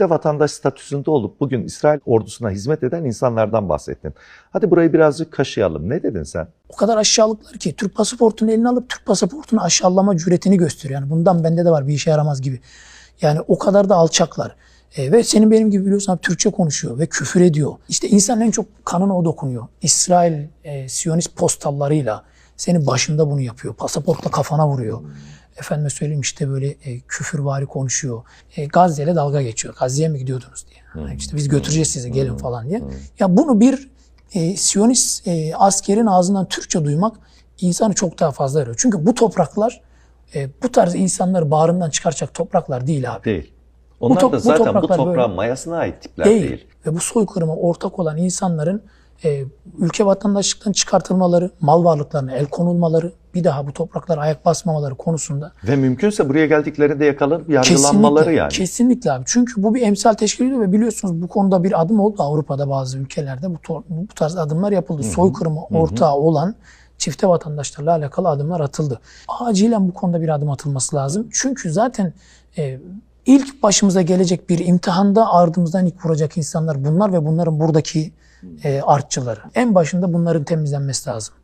çifte vatandaş statüsünde olup bugün İsrail ordusuna hizmet eden insanlardan bahsettin. Hadi burayı birazcık kaşıyalım. Ne dedin sen? O kadar aşağılıklar ki Türk pasaportunu eline alıp Türk pasaportunu aşağılama cüretini gösteriyor. Yani bundan bende de var bir işe yaramaz gibi. Yani o kadar da alçaklar. E, ve senin benim gibi biliyorsun abi Türkçe konuşuyor ve küfür ediyor. İşte insanın en çok kanına o dokunuyor. İsrail e, Siyonist postallarıyla senin başında bunu yapıyor. Pasaportla kafana vuruyor. Efendime söyleyeyim işte böyle e, küfürvari konuşuyor. E, Gazze ile dalga geçiyor. Gazze'ye mi gidiyordunuz diye. Yani işte biz götüreceğiz sizi gelin falan diye. Ya bunu bir e, Siyonist e, askerin ağzından Türkçe duymak insanı çok daha fazla yarıyor. Çünkü bu topraklar e, bu tarz insanları bağrından çıkaracak topraklar değil abi. Değil. Onlar top- da bu zaten bu topraklar toprağın böyle. mayasına ait tipler Değil. değil. Ve bu soykırıma ortak olan insanların e, ülke vatandaşlıktan çıkartılmaları, mal varlıklarına el konulmaları, bir daha bu topraklara ayak basmamaları konusunda Ve mümkünse buraya geldiklerinde yakalanıp yargılanmaları kesinlikle, yani. kesinlikle abi. Çünkü bu bir emsal teşkil ediyor ve biliyorsunuz bu konuda bir adım oldu Avrupa'da bazı ülkelerde bu, bu tarz adımlar yapıldı. Soykırıma ortağı olan çifte vatandaşlarla alakalı adımlar atıldı. Acilen bu konuda bir adım atılması lazım. Çünkü zaten e, ilk başımıza gelecek bir imtihanda ardımızdan ilk vuracak insanlar bunlar ve bunların buradaki e, artçıları. En başında bunların temizlenmesi lazım.